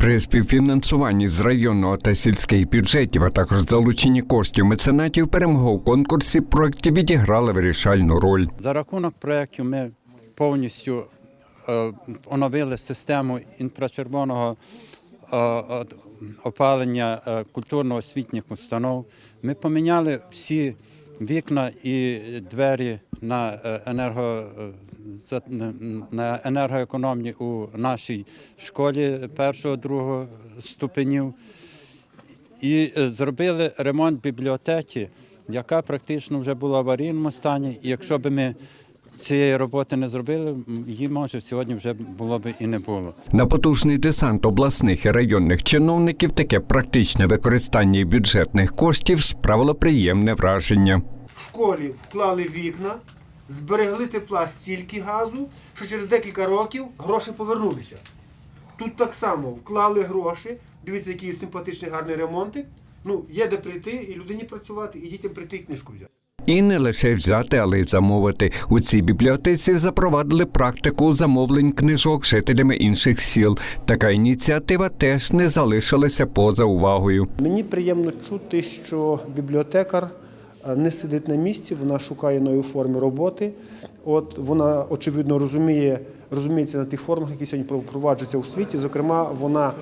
При співфінансуванні з районного та сільських бюджетів, а також залученні коштів меценатів, перемога у конкурсі проєктів відіграла вирішальну роль. За рахунок проєктів ми повністю е, оновили систему інфрачервоного е, е, опалення культурно-освітніх установ. Ми поміняли всі вікна і двері на енерго. На енергоекономні у нашій школі першого другого ступенів і е, зробили ремонт бібліотеки, яка практично вже була в аварійному стані. І якщо б ми цієї роботи не зробили, її може сьогодні вже було б і не було. На потужний десант обласних і районних чиновників таке практичне використання бюджетних коштів справило приємне враження. в школі вклали вікна, зберегли тепла стільки газу, що через декілька років гроші повернулися. Тут так само вклали гроші. Дивіться, який симпатичний гарний ремонтик. Ну, є де прийти і людині працювати, і дітям прийти і книжку взяти. І не лише взяти, але й замовити. У цій бібліотеці запровадили практику замовлень книжок жителями інших сіл. Така ініціатива теж не залишилася поза увагою. Мені приємно чути, що бібліотекар не сидить на місці, вона шукає нові форми роботи. От вона очевидно розуміє, розуміється на тих формах, які сьогодні впроваджуються у світі. Зокрема, вона,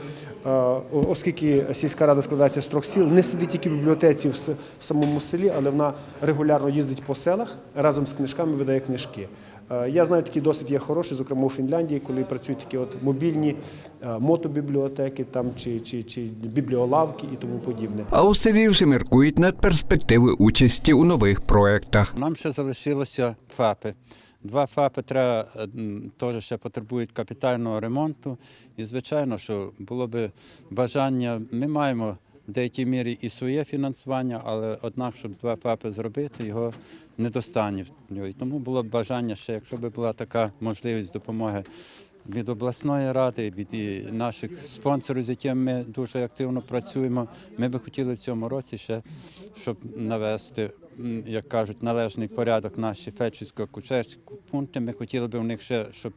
е, оскільки сільська рада складається з трьох сіл, не сидить тільки в бібліотеці в самому селі, але вона регулярно їздить по селах разом з книжками видає книжки. Е, Я знаю, такий досвід є хороший, зокрема у Фінляндії, коли працюють такі от мобільні е, мотобібліотеки там, чи, чи, чи бібліолавки і тому подібне. А у селі вже міркують над перспективи участі у нових проектах. Нам ще залишилося ФАПи. Два ФАПи треба е, теж ще потребують капітального ремонту. І звичайно, що було би бажання. Ми маємо в деякій мірі і своє фінансування, але однак, щоб два ФАПи зробити, його недостатньо. І тому було б бажання ще, якщо б була така можливість допомоги. Від обласної ради, від наших спонсорів, з якими ми дуже активно працюємо. Ми би хотіли в цьому році ще, щоб навести, як кажуть, належний порядок наші фельдшерсько-кучерські пункти. Ми хотіли б у них ще, щоб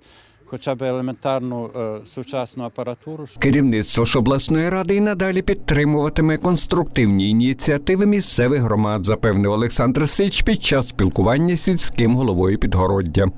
хоча б елементарну е, сучасну апаратуру. Керівництво ж обласної ради і надалі підтримуватиме конструктивні ініціативи місцевих громад, запевнив Олександр Сич під час спілкування з сільським головою Підгороддя.